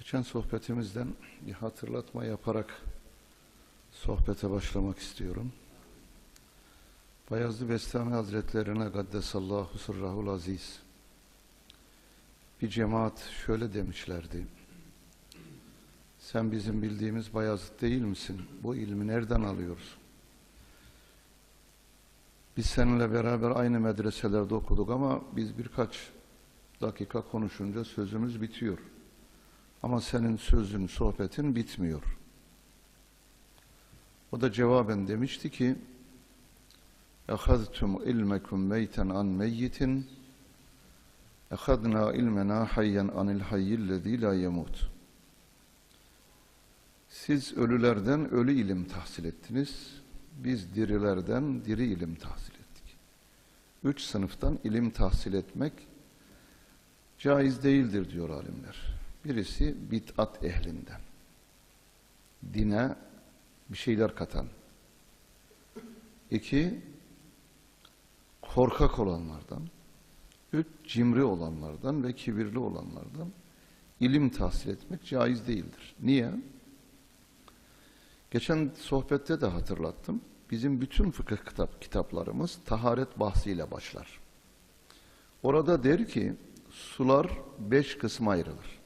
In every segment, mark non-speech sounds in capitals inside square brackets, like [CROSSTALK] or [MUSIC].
Geçen sohbetimizden bir hatırlatma yaparak sohbete başlamak istiyorum. Bayezid Bestami Hazretlerine Gaddesallahu Sırrahul Aziz bir cemaat şöyle demişlerdi. Sen bizim bildiğimiz Bayezid değil misin? Bu ilmi nereden alıyoruz? Biz seninle beraber aynı medreselerde okuduk ama biz birkaç dakika konuşunca sözümüz bitiyor. Ama senin sözün, sohbetin bitmiyor. O da cevaben demişti ki اَخَذْتُمْ اِلْمَكُمْ مَيْتًا عَنْ مَيِّتٍ اَخَذْنَا اِلْمَنَا حَيًّا عَنِ الْحَيِّ الَّذ۪ي لَا يَمُوتُ Siz ölülerden ölü ilim tahsil ettiniz. Biz dirilerden diri ilim tahsil ettik. Üç sınıftan ilim tahsil etmek caiz değildir diyor alimler. Birisi bid'at ehlinden. Dine bir şeyler katan. İki, korkak olanlardan. Üç, cimri olanlardan ve kibirli olanlardan ilim tahsil etmek caiz değildir. Niye? Geçen sohbette de hatırlattım. Bizim bütün fıkıh kitap, kitaplarımız taharet bahsiyle başlar. Orada der ki sular beş kısma ayrılır.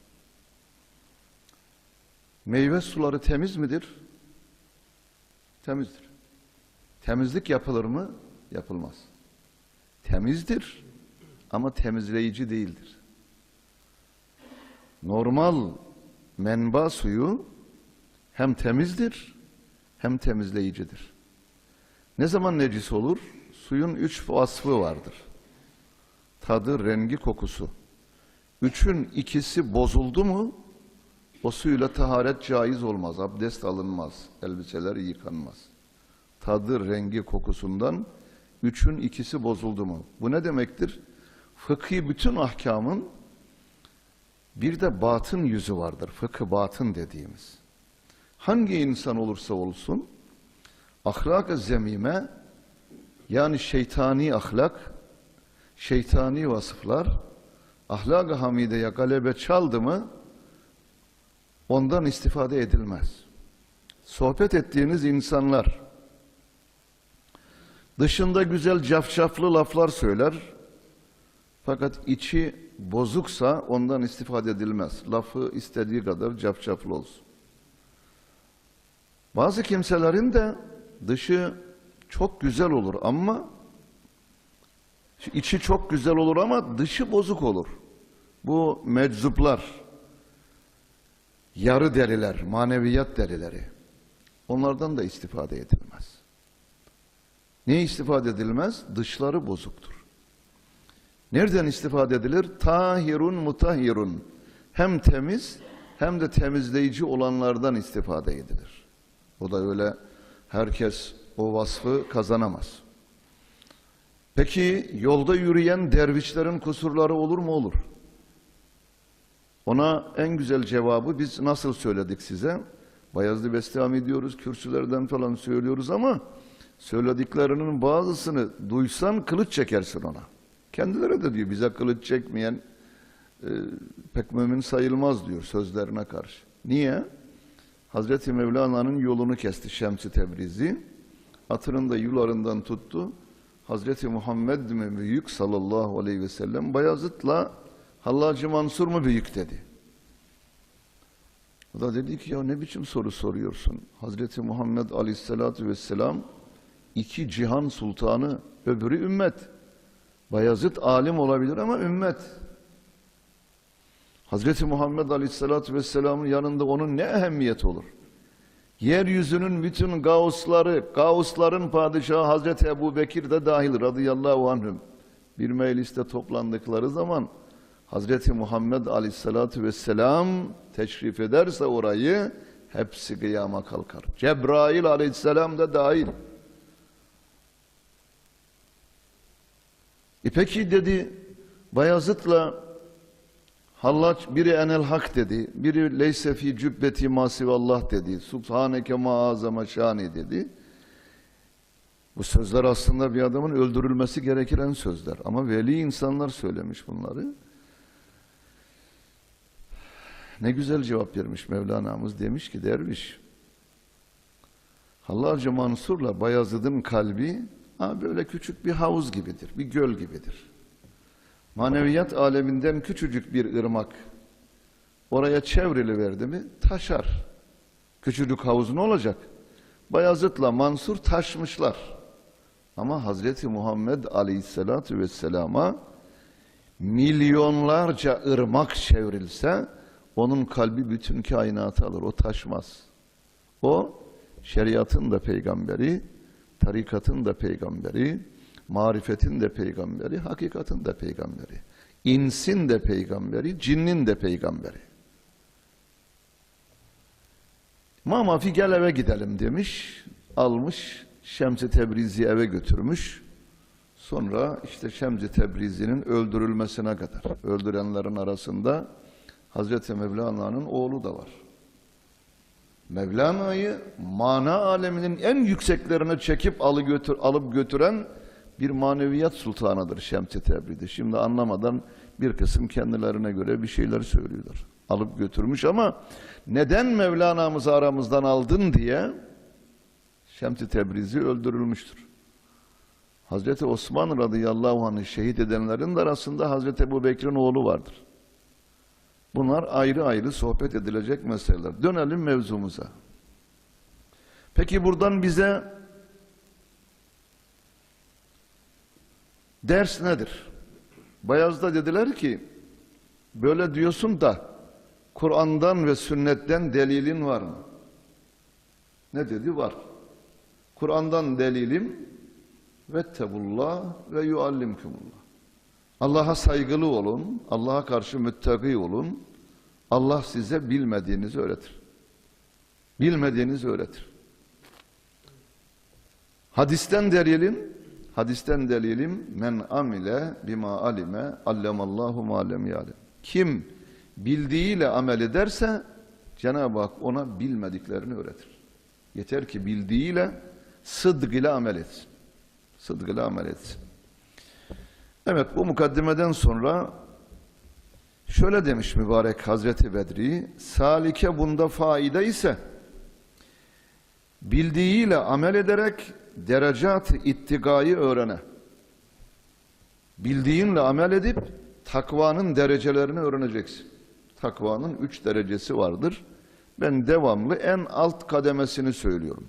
Meyve suları temiz midir? Temizdir. Temizlik yapılır mı? Yapılmaz. Temizdir ama temizleyici değildir. Normal menba suyu hem temizdir hem temizleyicidir. Ne zaman necis olur? Suyun üç vasfı vardır. Tadı, rengi, kokusu. Üçün ikisi bozuldu mu o suyla taharet caiz olmaz, abdest alınmaz, elbiseler yıkanmaz. Tadı, rengi, kokusundan üçün ikisi bozuldu mu? Bu ne demektir? Fıkhi bütün ahkamın bir de batın yüzü vardır. Fıkı batın dediğimiz. Hangi insan olursa olsun ahlak-ı zemime yani şeytani ahlak, şeytani vasıflar ahlak-ı hamideye galebe çaldı mı ondan istifade edilmez. Sohbet ettiğiniz insanlar dışında güzel cafcaflı laflar söyler fakat içi bozuksa ondan istifade edilmez. Lafı istediği kadar cafcaflı olsun. Bazı kimselerin de dışı çok güzel olur ama içi çok güzel olur ama dışı bozuk olur. Bu meczuplar, yarı deliler, maneviyat delileri. Onlardan da istifade edilmez. Niye istifade edilmez? Dışları bozuktur. Nereden istifade edilir? Tahirun mutahhirun. Hem temiz hem de temizleyici olanlardan istifade edilir. O da öyle herkes o vasfı kazanamaz. Peki yolda yürüyen dervişlerin kusurları olur mu? Olur. Ona en güzel cevabı biz nasıl söyledik size? Bayezid Bestami diyoruz, kürsülerden falan söylüyoruz ama söylediklerinin bazısını duysan kılıç çekersin ona. Kendileri de diyor bize kılıç çekmeyen e, pek mümin sayılmaz diyor sözlerine karşı. Niye? Hazreti Mevlana'nın yolunu kesti Şems-i Tebrizi. Atının da yularından tuttu. Hazreti Muhammed mi büyük sallallahu aleyhi ve sellem Bayezid'le Hallacı Mansur mu büyük dedi. O da dedi ki ya ne biçim soru soruyorsun? Hazreti Muhammed aleyhissalatu vesselam iki cihan sultanı öbürü ümmet. Bayezid alim olabilir ama ümmet. Hazreti Muhammed aleyhissalatu vesselamın yanında onun ne ehemmiyet olur? Yeryüzünün bütün gavusları, gavusların padişahı Hazreti Ebu Bekir de dahil radıyallahu anhüm. Bir mecliste toplandıkları zaman Hazreti Muhammed Aleyhisselatü Vesselam teşrif ederse orayı hepsi kıyama kalkar. Cebrail Aleyhisselam da dahil. E peki dedi Bayazıt'la Hallaç biri enel hak dedi. Biri leyse fi cübbeti masivallah dedi. Subhaneke ma azama şani dedi. Bu sözler aslında bir adamın öldürülmesi gereken sözler. Ama veli insanlar söylemiş bunları. Ne güzel cevap vermiş Mevlana'mız demiş ki derviş. Hallacı Mansur'la Bayezid'in kalbi ha, böyle küçük bir havuz gibidir, bir göl gibidir. Maneviyat aleminden küçücük bir ırmak oraya çevrili verdi mi taşar. Küçücük havuz ne olacak? Bayezid'le Mansur taşmışlar. Ama Hazreti Muhammed Aleyhisselatü Vesselam'a milyonlarca ırmak çevrilse onun kalbi bütün kainatı alır. O taşmaz. O şeriatın da peygamberi, tarikatın da peygamberi, marifetin de peygamberi, hakikatin de peygamberi. İnsin de peygamberi, cinnin de peygamberi. Mamafi gel eve gidelim demiş. Almış Şems-i Tebrizi eve götürmüş. Sonra işte Şems-i Tebrizi'nin öldürülmesine kadar. Öldürenlerin arasında Hazreti Mevlana'nın oğlu da var. Mevlana'yı mana aleminin en yükseklerine çekip alı götür, alıp götüren bir maneviyat sultanıdır Şems-i Tebrizi. Şimdi anlamadan bir kısım kendilerine göre bir şeyler söylüyorlar. Alıp götürmüş ama neden Mevlana'mızı aramızdan aldın diye Şems-i Tebrizi öldürülmüştür. Hazreti Osman radıyallahu anh'ı şehit edenlerin de arasında Hazreti Ebu Bekir'in oğlu vardır. Bunlar ayrı ayrı sohbet edilecek meseleler. Dönelim mevzumuza. Peki buradan bize ders nedir? Bayaz'da dediler ki böyle diyorsun da Kur'an'dan ve sünnetten delilin var mı? Ne dedi? Var. Kur'an'dan delilim vettebullah ve yuallimkumullah. Allah'a saygılı olun, Allah'a karşı müttaki olun. Allah size bilmediğinizi öğretir. Bilmediğinizi öğretir. Hadisten delilim, hadisten delilim men amile bima alime allemallahu ma lem ya'lem. Kim bildiğiyle amel ederse Cenab-ı Hak ona bilmediklerini öğretir. Yeter ki bildiğiyle sıdg ile amel etsin. Sıdg ile amel etsin. Evet bu mukaddimeden sonra şöyle demiş mübarek Hazreti Bedri, salike bunda faide ise bildiğiyle amel ederek derecat ittigayı öğrene. Bildiğinle amel edip takvanın derecelerini öğreneceksin. Takvanın üç derecesi vardır. Ben devamlı en alt kademesini söylüyorum.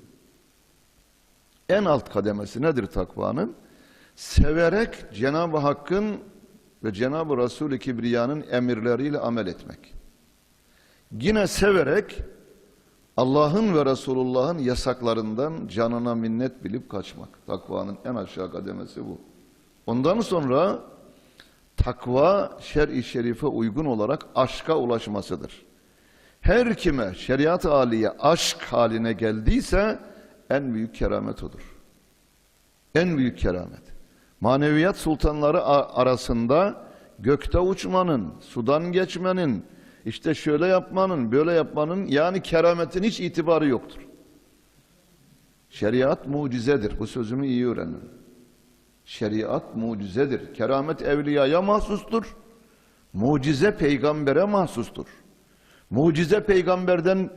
En alt kademesi nedir takvanın? Severek Cenab-ı Hakk'ın ve Cenab-ı Resul-i Kibriya'nın emirleriyle amel etmek. Yine severek Allah'ın ve Resulullah'ın yasaklarından canına minnet bilip kaçmak. Takvanın en aşağı kademesi bu. Ondan sonra takva şer-i şerife uygun olarak aşka ulaşmasıdır. Her kime şeriat aliye aşk haline geldiyse en büyük keramet odur. En büyük keramet. Maneviyat sultanları arasında gökte uçmanın, sudan geçmenin, işte şöyle yapmanın, böyle yapmanın yani kerametin hiç itibarı yoktur. Şeriat mucizedir. Bu sözümü iyi öğrenin. Şeriat mucizedir. Keramet evliyaya mahsustur. Mucize peygambere mahsustur. Mucize peygamberden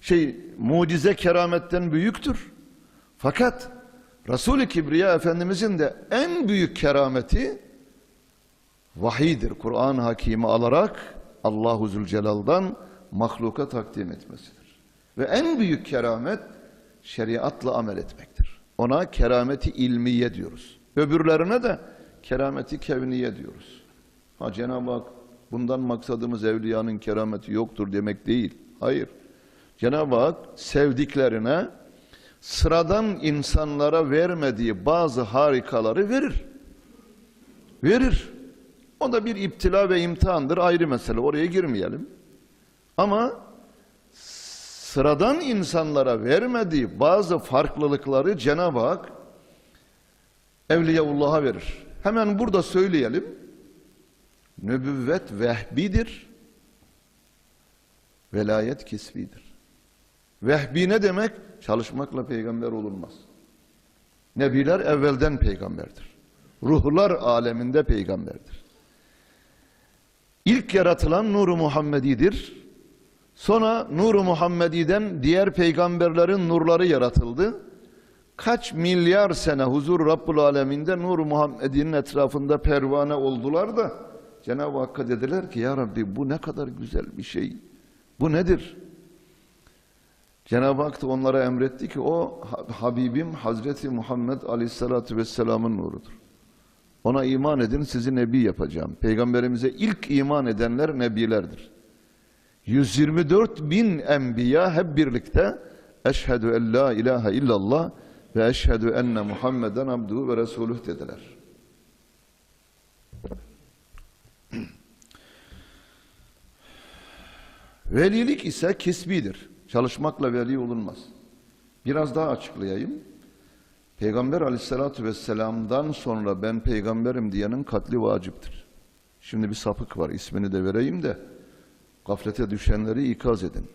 şey mucize kerametten büyüktür. Fakat Resul-i Kibriya Efendimizin de en büyük kerameti vahidir. Kur'an hakimi alarak Allahu Zülcelal'dan mahluka takdim etmesidir. Ve en büyük keramet şeriatla amel etmektir. Ona kerameti ilmiye diyoruz. Öbürlerine de kerameti kevniye diyoruz. Ha Cenab-ı Hak bundan maksadımız evliyanın kerameti yoktur demek değil. Hayır. Cenab-ı Hak sevdiklerine sıradan insanlara vermediği bazı harikaları verir. Verir. O da bir iptila ve imtihandır ayrı mesele. Oraya girmeyelim. Ama sıradan insanlara vermediği bazı farklılıkları Cenab-ı Hak Evliyaullah'a verir. Hemen burada söyleyelim. Nübüvvet vehbidir. Velayet kisbidir. Vehbi ne demek? Çalışmakla peygamber olunmaz. Nebiler evvelden peygamberdir. Ruhlar aleminde peygamberdir. İlk yaratılan nuru Muhammedidir. Sonra Nur-u Muhammedi'den diğer peygamberlerin nurları yaratıldı. Kaç milyar sene huzur Rabbul Aleminde Nur-u Muhammedi'nin etrafında pervane oldular da Cenab-ı Hakk'a dediler ki Ya Rabbi bu ne kadar güzel bir şey. Bu nedir? Cenab-ı Hak da onlara emretti ki o Ha- Habibim Hazreti Muhammed Aleyhisselatü Vesselam'ın nurudur. Ona iman edin sizi nebi yapacağım. Peygamberimize ilk iman edenler nebilerdir. 124 bin enbiya hep birlikte eşhedü en la ilahe illallah ve eşhedü enne Muhammeden abduhu ve resuluh dediler. [CLEARS THROAT] Velilik ise kisbidir. Çalışmakla veli olunmaz. Biraz daha açıklayayım. Peygamber aleyhissalatü vesselam'dan sonra ben peygamberim diyenin katli vaciptir. Şimdi bir sapık var ismini de vereyim de gaflete düşenleri ikaz edin.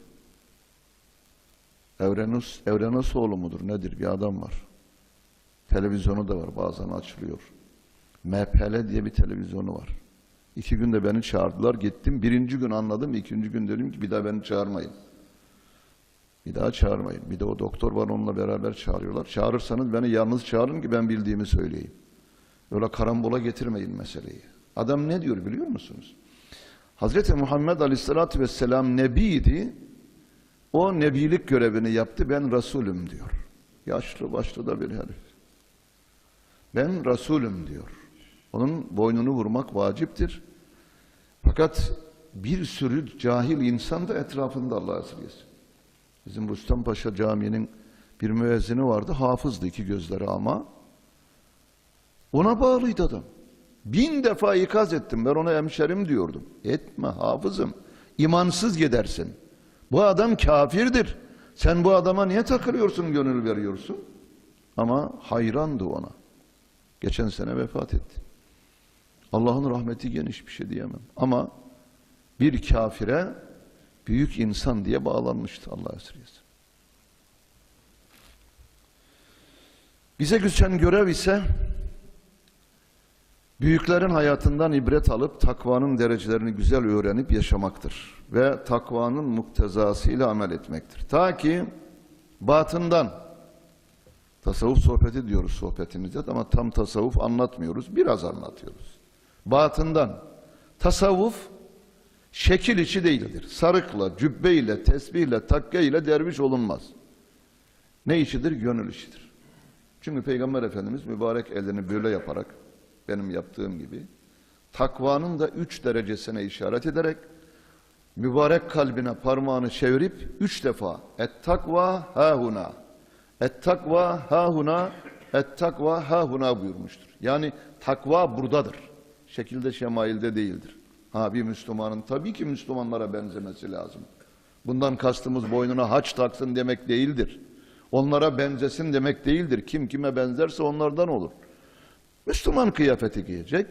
Evrenus, Evrenusoğlu mudur nedir bir adam var. Televizyonu da var bazen açılıyor. MPL diye bir televizyonu var. İki günde beni çağırdılar gittim. Birinci gün anladım. ikinci gün dedim ki bir daha beni çağırmayın. Bir daha çağırmayın. Bir de o doktor var onunla beraber çağırıyorlar. Çağırırsanız beni yalnız çağırın ki ben bildiğimi söyleyeyim. Öyle karambola getirmeyin meseleyi. Adam ne diyor biliyor musunuz? Hazreti Muhammed Aleyhisselatü Vesselam nebiydi. O nebilik görevini yaptı. Ben Resulüm diyor. Yaşlı başlı da bir herif. Ben Resulüm diyor. Onun boynunu vurmak vaciptir. Fakat bir sürü cahil insan da etrafında Allah'a esirgesin. Bizim Rüstem Paşa Camii'nin bir müezzini vardı. Hafızdı iki gözleri ama. Ona bağlıydı adam. Bin defa ikaz ettim. Ben ona hemşerim diyordum. Etme hafızım. İmansız gidersin. Bu adam kafirdir. Sen bu adama niye takılıyorsun, gönül veriyorsun? Ama hayrandı ona. Geçen sene vefat etti. Allah'ın rahmeti geniş bir şey diyemem. Ama bir kafire büyük insan diye bağlanmıştı Allah esirgesin. Bize düşen görev ise büyüklerin hayatından ibret alıp takvanın derecelerini güzel öğrenip yaşamaktır. Ve takvanın muktezasıyla amel etmektir. Ta ki batından tasavvuf sohbeti diyoruz sohbetimizde ama tam tasavvuf anlatmıyoruz. Biraz anlatıyoruz. Batından tasavvuf şekil içi değildir. Sarıkla, cübbeyle, tesbihle, takkeyle derviş olunmaz. Ne işidir? Gönül işidir. Çünkü Peygamber Efendimiz mübarek elini böyle yaparak, benim yaptığım gibi, takvanın da üç derecesine işaret ederek, mübarek kalbine parmağını çevirip üç defa et takva hahuna, et takva hahuna, et takva hahuna buyurmuştur. Yani takva buradadır. Şekilde şemailde değildir. Ha bir Müslümanın tabii ki Müslümanlara benzemesi lazım. Bundan kastımız boynuna haç taksın demek değildir. Onlara benzesin demek değildir. Kim kime benzerse onlardan olur. Müslüman kıyafeti giyecek.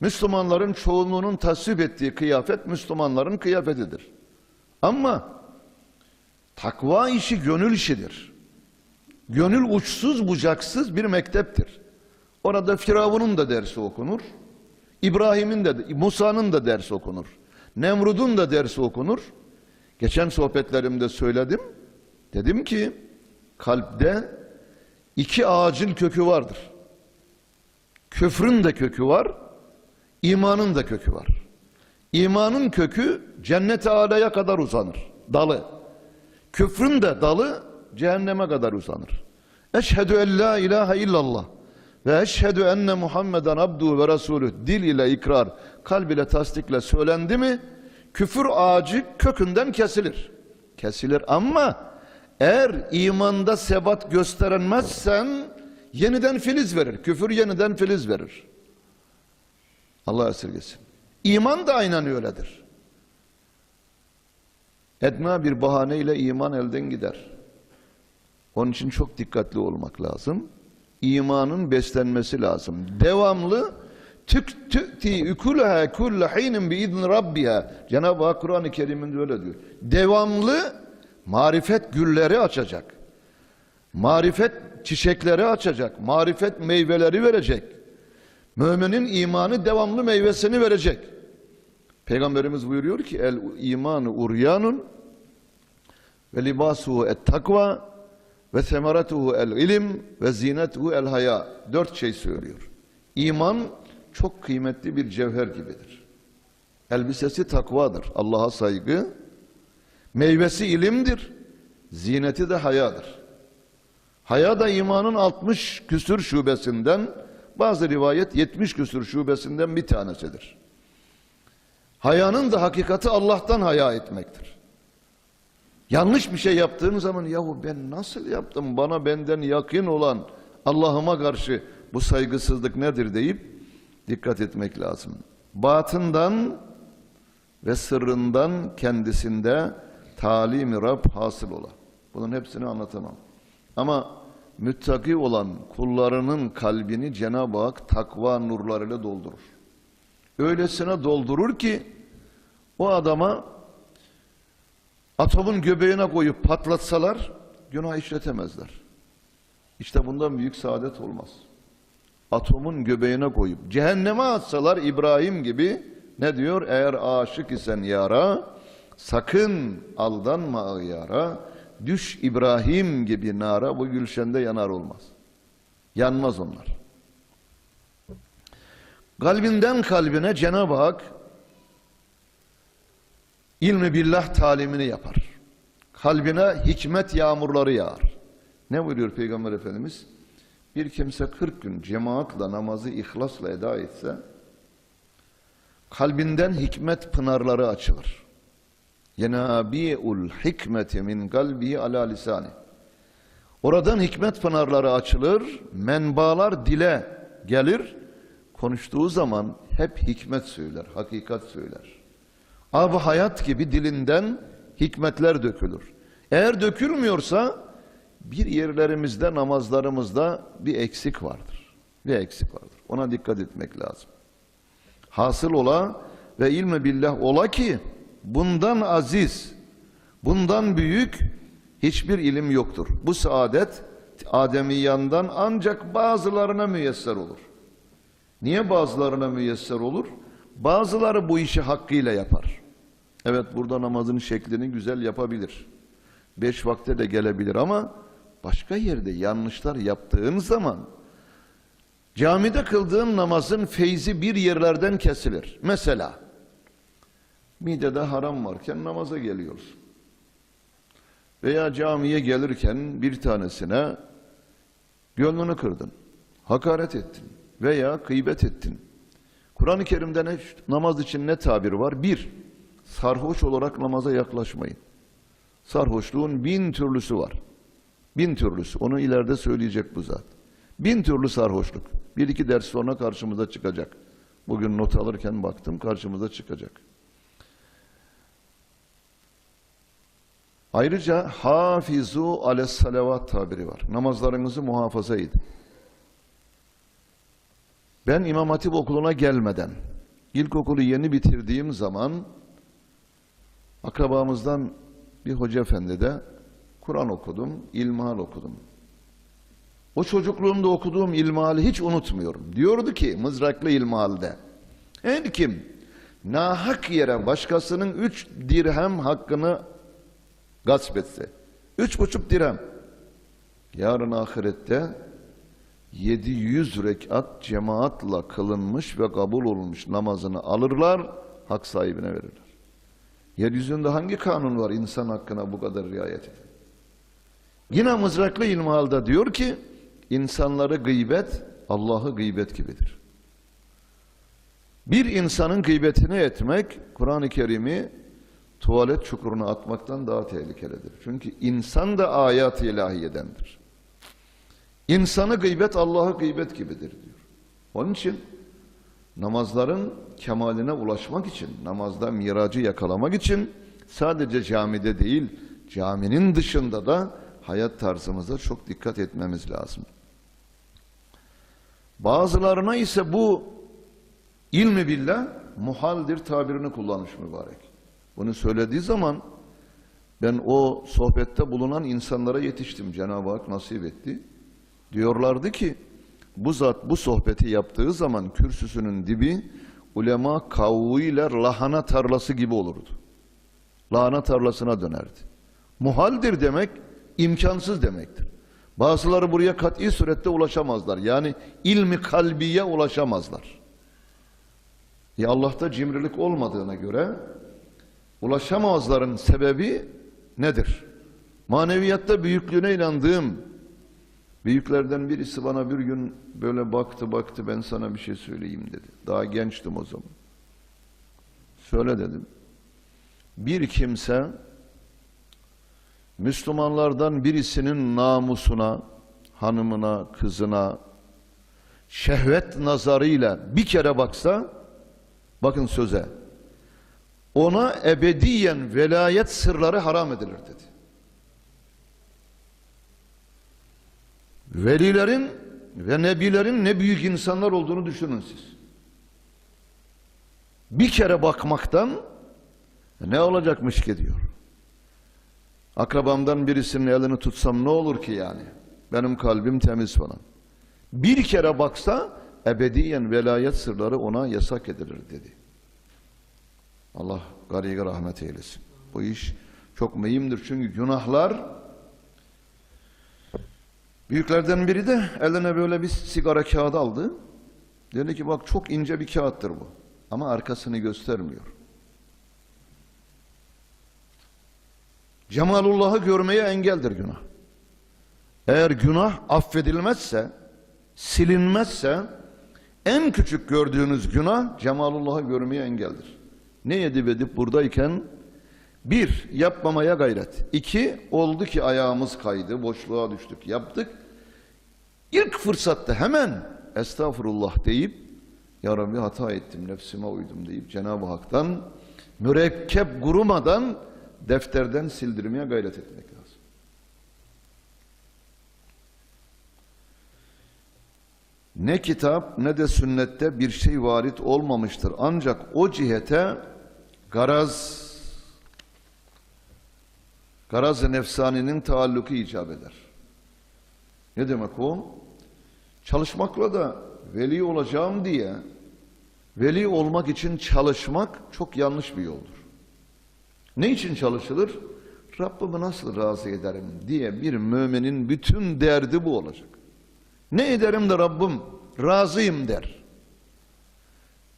Müslümanların çoğunluğunun tasvip ettiği kıyafet Müslümanların kıyafetidir. Ama takva işi gönül işidir. Gönül uçsuz bucaksız bir mekteptir. Orada Firavun'un da dersi okunur. İbrahim'in de, Musa'nın da dersi okunur. Nemrud'un da dersi okunur. Geçen sohbetlerimde söyledim. Dedim ki kalpte iki ağacın kökü vardır. Küfrün de kökü var, imanın da kökü var. İmanın kökü cennet-i kadar uzanır, dalı. Küfrün de dalı cehenneme kadar uzanır. Eşhedü en la ilahe illallah ve eşhedü enne Muhammeden abduhu ve resulü dil ile ikrar, kalb ile tasdikle söylendi mi küfür ağacı kökünden kesilir. Kesilir ama eğer imanda sebat gösteremezsen yeniden filiz verir. Küfür yeniden filiz verir. Allah esirgesin. İman da aynen öyledir. Edna bir bahaneyle iman elden gider. Onun için çok dikkatli olmak lazım. İmanın beslenmesi lazım. Devamlı tük tü'ti ukulaha kulle hinin bi idn rabbiha. Cenab-ı Hak Kur'an-ı Kerim'inde öyle diyor. Devamlı marifet gülleri açacak. Marifet çiçekleri açacak. Marifet meyveleri verecek. Müminin imanı devamlı meyvesini verecek. Peygamberimiz buyuruyor ki el imanı uryanun ve libasuhu et takva ve semeretuhu el ilim ve zinetuhu el haya. Dört şey söylüyor. İman çok kıymetli bir cevher gibidir. Elbisesi takvadır. Allah'a saygı. Meyvesi ilimdir. Zineti de hayadır. Haya da imanın 60 küsür şubesinden, bazı rivayet 70 küsür şubesinden bir tanesidir. Hayanın da hakikati Allah'tan haya etmektir. Yanlış bir şey yaptığın zaman yahu ben nasıl yaptım bana benden yakın olan Allah'ıma karşı bu saygısızlık nedir deyip dikkat etmek lazım. Batından ve sırrından kendisinde talim-i Rab hasıl ola. Bunun hepsini anlatamam. Ama müttaki olan kullarının kalbini Cenab-ı Hak takva nurlarıyla doldurur. Öylesine doldurur ki o adama atomun göbeğine koyup patlatsalar günah işletemezler. İşte bundan büyük saadet olmaz. Atomun göbeğine koyup cehenneme atsalar İbrahim gibi ne diyor? Eğer aşık isen yara sakın aldanma yara düş İbrahim gibi nara bu gülşende yanar olmaz. Yanmaz onlar. Kalbinden kalbine Cenab-ı Hak ilmi billah talimini yapar. Kalbine hikmet yağmurları yağar. Ne buyuruyor Peygamber Efendimiz? Bir kimse 40 gün cemaatle namazı ihlasla eda etse kalbinden hikmet pınarları açılır. Yenabi'ul hikmeti min kalbihi ala lisani. Oradan hikmet pınarları açılır, menbalar dile gelir. Konuştuğu zaman hep hikmet söyler, hakikat söyler. Abi hayat gibi dilinden hikmetler dökülür. Eğer dökülmüyorsa bir yerlerimizde, namazlarımızda bir eksik vardır. Bir eksik vardır. Ona dikkat etmek lazım. Hasıl ola ve ilmi billah ola ki bundan aziz, bundan büyük hiçbir ilim yoktur. Bu saadet Ademiyandan ancak bazılarına müyesser olur. Niye bazılarına müyesser olur? Bazıları bu işi hakkıyla yapar. Evet burada namazın şeklini güzel yapabilir. Beş vakte de gelebilir ama başka yerde yanlışlar yaptığın zaman camide kıldığın namazın feyzi bir yerlerden kesilir. Mesela midede haram varken namaza geliyorsun. Veya camiye gelirken bir tanesine gönlünü kırdın, hakaret ettin veya gıybet ettin. Kur'an-ı Kerim'de ne, namaz için ne tabir var? Bir, sarhoş olarak namaza yaklaşmayın. Sarhoşluğun bin türlüsü var. Bin türlüsü. Onu ileride söyleyecek bu zat. Bin türlü sarhoşluk. Bir iki ders sonra karşımıza çıkacak. Bugün not alırken baktım karşımıza çıkacak. Ayrıca hafizu ales tabiri var. Namazlarınızı muhafaza edin. Ben İmam Hatip okuluna gelmeden, ilkokulu yeni bitirdiğim zaman akrabamızdan bir hoca efendi de Kur'an okudum, ilmihal okudum. O çocukluğumda okuduğum ilmihali hiç unutmuyorum. Diyordu ki mızraklı ilmihalde, her kim nahak yere başkasının üç dirhem hakkını gasp etse, üç buçuk dirhem, yarın ahirette 700 rekat cemaatla kılınmış ve kabul olmuş namazını alırlar, hak sahibine verirler. Yeryüzünde hangi kanun var insan hakkına bu kadar riayet eden? Yine mızraklı ilmihalda diyor ki, insanları gıybet, Allah'ı gıybet gibidir. Bir insanın gıybetini etmek, Kur'an-ı Kerim'i tuvalet çukuruna atmaktan daha tehlikelidir. Çünkü insan da ayat-ı ilahiyedendir. İnsanı gıybet Allah'ı gıybet gibidir diyor. Onun için namazların kemaline ulaşmak için, namazda miracı yakalamak için sadece camide değil, caminin dışında da hayat tarzımıza çok dikkat etmemiz lazım. Bazılarına ise bu ilmi billah muhaldir tabirini kullanmış mübarek. Bunu söylediği zaman ben o sohbette bulunan insanlara yetiştim. Cenab-ı Hak nasip etti. Diyorlardı ki bu zat bu sohbeti yaptığı zaman kürsüsünün dibi ulema kavuyla lahana tarlası gibi olurdu. Lahana tarlasına dönerdi. Muhaldir demek imkansız demektir. Bazıları buraya kat'i surette ulaşamazlar. Yani ilmi kalbiye ulaşamazlar. Ya Allah'ta cimrilik olmadığına göre ulaşamazların sebebi nedir? Maneviyatta büyüklüğüne inandığım büyüklerden birisi bana bir gün böyle baktı baktı ben sana bir şey söyleyeyim dedi. Daha gençtim o zaman. Söyle dedim. Bir kimse Müslümanlardan birisinin namusuna, hanımına, kızına şehvet nazarıyla bir kere baksa bakın söze ona ebediyen velayet sırları haram edilir dedi. Velilerin ve nebilerin ne büyük insanlar olduğunu düşünün siz. Bir kere bakmaktan ne olacakmış ki diyor. Akrabamdan birisinin elini tutsam ne olur ki yani? Benim kalbim temiz falan. Bir kere baksa ebediyen velayet sırları ona yasak edilir dedi. Allah gariga rahmet eylesin. Bu iş çok mühimdir çünkü günahlar büyüklerden biri de eline böyle bir sigara kağıdı aldı. Dedi ki bak çok ince bir kağıttır bu. Ama arkasını göstermiyor. Cemalullah'ı görmeye engeldir günah. Eğer günah affedilmezse, silinmezse en küçük gördüğünüz günah Cemalullah'ı görmeye engeldir. Ne edip edip buradayken bir, yapmamaya gayret. İki, oldu ki ayağımız kaydı, boşluğa düştük, yaptık. İlk fırsatta hemen estağfurullah deyip Ya Rabbi hata ettim, nefsime uydum deyip Cenab-ı Hak'tan mürekkep kurumadan defterden sildirmeye gayret etmek lazım. Ne kitap ne de sünnette bir şey varit olmamıştır. Ancak o cihete garaz garaz-ı nefsaninin taalluku icap eder. Ne demek o? Çalışmakla da veli olacağım diye veli olmak için çalışmak çok yanlış bir yoldur. Ne için çalışılır? Rabbimi nasıl razı ederim diye bir müminin bütün derdi bu olacak. Ne ederim de Rabbim razıyım der.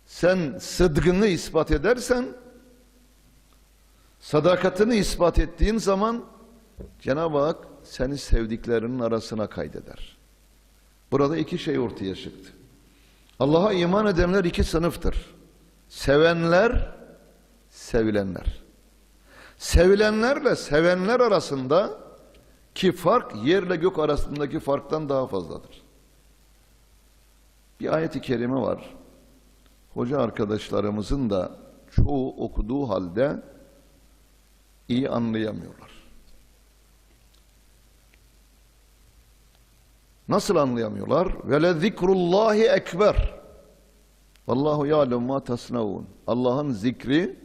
Sen sıdkını ispat edersen, sadakatini ispat ettiğin zaman Cenab-ı Hak seni sevdiklerinin arasına kaydeder. Burada iki şey ortaya çıktı. Allah'a iman edenler iki sınıftır. Sevenler, sevilenler. Sevilenlerle sevenler arasında ki fark yerle gök arasındaki farktan daha fazladır. Bir ayet-i kerime var. Hoca arkadaşlarımızın da çoğu okuduğu halde iyi anlayamıyorlar. Nasıl anlayamıyorlar? Ve le zikrullahi ekber. Vallahu ya'lemu ma tasnaun. Allah'ın zikri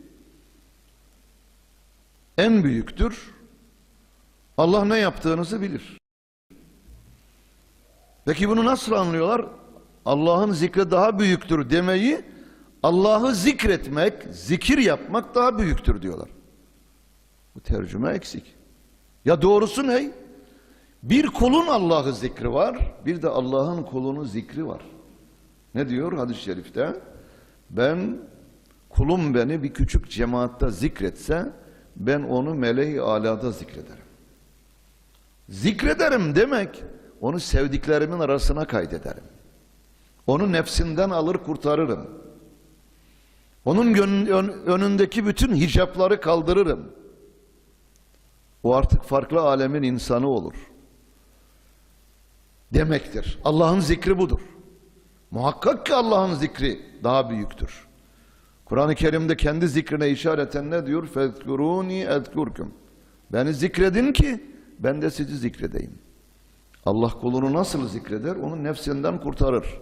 en büyüktür. Allah ne yaptığınızı bilir. Peki bunu nasıl anlıyorlar? Allah'ın zikri daha büyüktür demeyi Allah'ı zikretmek, zikir yapmak daha büyüktür diyorlar. Bu tercüme eksik. Ya doğrusu ne? Bir kulun Allah'ı zikri var, bir de Allah'ın kulunu zikri var. Ne diyor hadis-i şerifte? Ben kulum beni bir küçük cemaatta zikretse ben onu meleği alada zikrederim. Zikrederim demek onu sevdiklerimin arasına kaydederim. Onu nefsinden alır kurtarırım. Onun önündeki bütün hicapları kaldırırım. O artık farklı alemin insanı olur. Demektir. Allah'ın zikri budur. Muhakkak ki Allah'ın zikri daha büyüktür. Kur'an-ı Kerim'de kendi zikrine işareten ne diyor? Fezkuruni ezkurkum. Beni zikredin ki ben de sizi zikredeyim. Allah kulunu nasıl zikreder? Onu nefsinden kurtarır.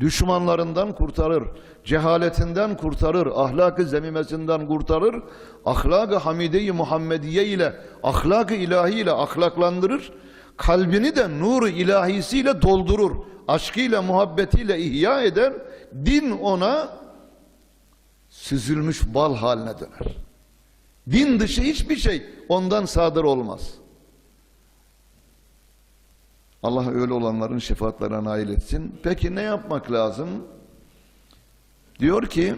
Düşmanlarından kurtarır. Cehaletinden kurtarır. Ahlak-ı zemimesinden kurtarır. Ahlak-ı hamide-i Muhammediye ile, ahlak-ı ilahi ile ahlaklandırır. Kalbini de nur-u ilahisiyle doldurur. Aşkıyla, muhabbetiyle ihya eder. Din ona süzülmüş bal haline döner. Din dışı hiçbir şey ondan sadır olmaz. Allah öyle olanların şefaatlerine nail etsin. Peki ne yapmak lazım? Diyor ki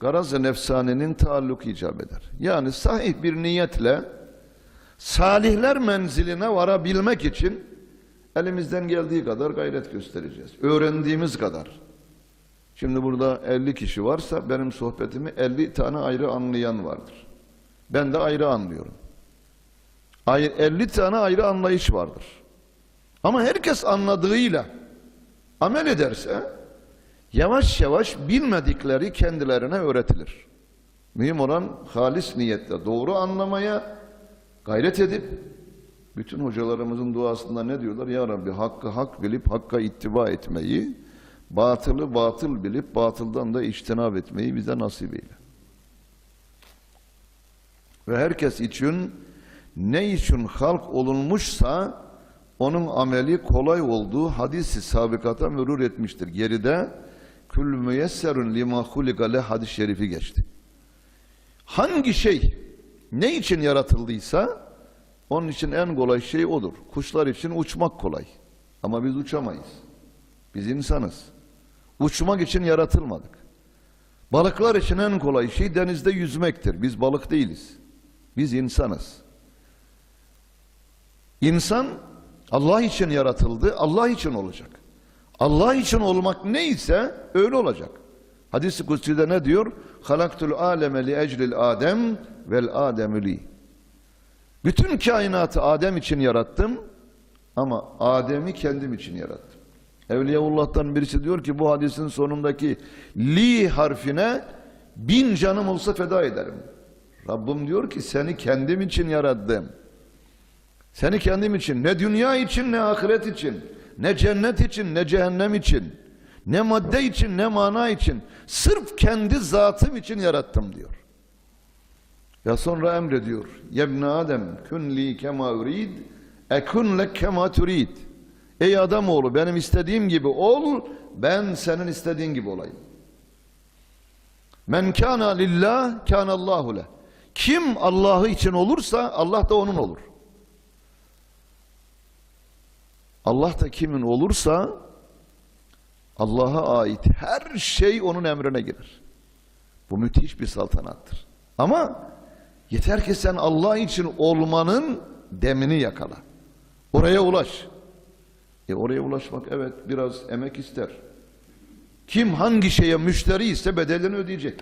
garaz-ı nefsanenin taalluk icap eder. Yani sahih bir niyetle salihler menziline varabilmek için elimizden geldiği kadar gayret göstereceğiz. Öğrendiğimiz kadar. Şimdi burada 50 kişi varsa benim sohbetimi 50 tane ayrı anlayan vardır. Ben de ayrı anlıyorum. Ayrı, 50 tane ayrı anlayış vardır. Ama herkes anladığıyla amel ederse yavaş yavaş bilmedikleri kendilerine öğretilir. Mühim olan halis niyetle doğru anlamaya gayret edip bütün hocalarımızın duasında ne diyorlar? Ya Rabbi hakkı hak bilip hakka ittiba etmeyi, batılı batıl bilip batıldan da içtinab etmeyi bize nasip eyle. Ve herkes için ne için halk olunmuşsa onun ameli kolay olduğu hadisi sabıkata mürür etmiştir. Geride kül müyesserun lima hulika le hadis-i şerifi geçti. Hangi şey ne için yaratıldıysa onun için en kolay şey odur. Kuşlar için uçmak kolay. Ama biz uçamayız. Biz insanız. Uçmak için yaratılmadık. Balıklar için en kolay şey denizde yüzmektir. Biz balık değiliz. Biz insanız. İnsan Allah için yaratıldı, Allah için olacak. Allah için olmak neyse öyle olacak. Hadis-i Kutsi'de ne diyor? Halaktul aleme li eclil Adem vel Ademü li. Bütün kainatı Adem için yarattım ama Adem'i kendim için yarattım. Evliyaullah'tan birisi diyor ki bu hadisin sonundaki li harfine bin canım olsa feda ederim. Rabbim diyor ki seni kendim için yarattım. Seni kendim için ne dünya için ne ahiret için ne cennet için ne cehennem için ne madde için ne mana için sırf kendi zatım için yarattım diyor. Ya sonra emrediyor. Yebne Adem kun li kema urid ekun lek kema turid. Ey Adamoğlu benim istediğim gibi ol ben senin istediğin gibi olayım. Men kana lillah kana Allahu leh. Kim Allah'ı için olursa Allah da onun olur. Allah da kimin olursa Allah'a ait her şey onun emrine girer. Bu müthiş bir saltanattır. Ama yeter ki sen Allah için olmanın demini yakala. Oraya ulaş. E oraya ulaşmak evet biraz emek ister. Kim hangi şeye müşteri ise bedelini ödeyecek.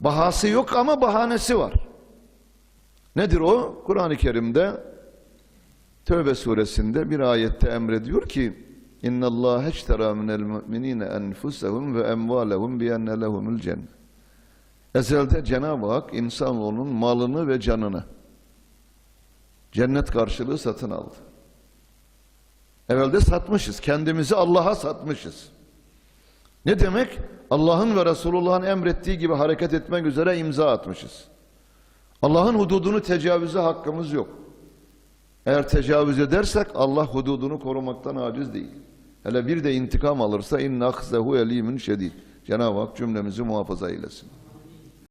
Bahası yok ama bahanesi var. Nedir o? Kur'an-ı Kerim'de Tövbe suresinde bir ayette emrediyor ki İnna Allah eştera minel mu'minine enfusahum ve emvalehum bi enne lehumul cennet. Ezelde Cenab-ı Hak insanoğlunun malını ve canını cennet karşılığı satın aldı. Evvelde satmışız. Kendimizi Allah'a satmışız. Ne demek? Allah'ın ve Resulullah'ın emrettiği gibi hareket etmek üzere imza atmışız. Allah'ın hududunu tecavüze hakkımız yok. Eğer tecavüz edersek Allah hududunu korumaktan aciz değil. Hele bir de intikam alırsa inna ahzehu elimun şedid. Cenab-ı Hak cümlemizi muhafaza eylesin.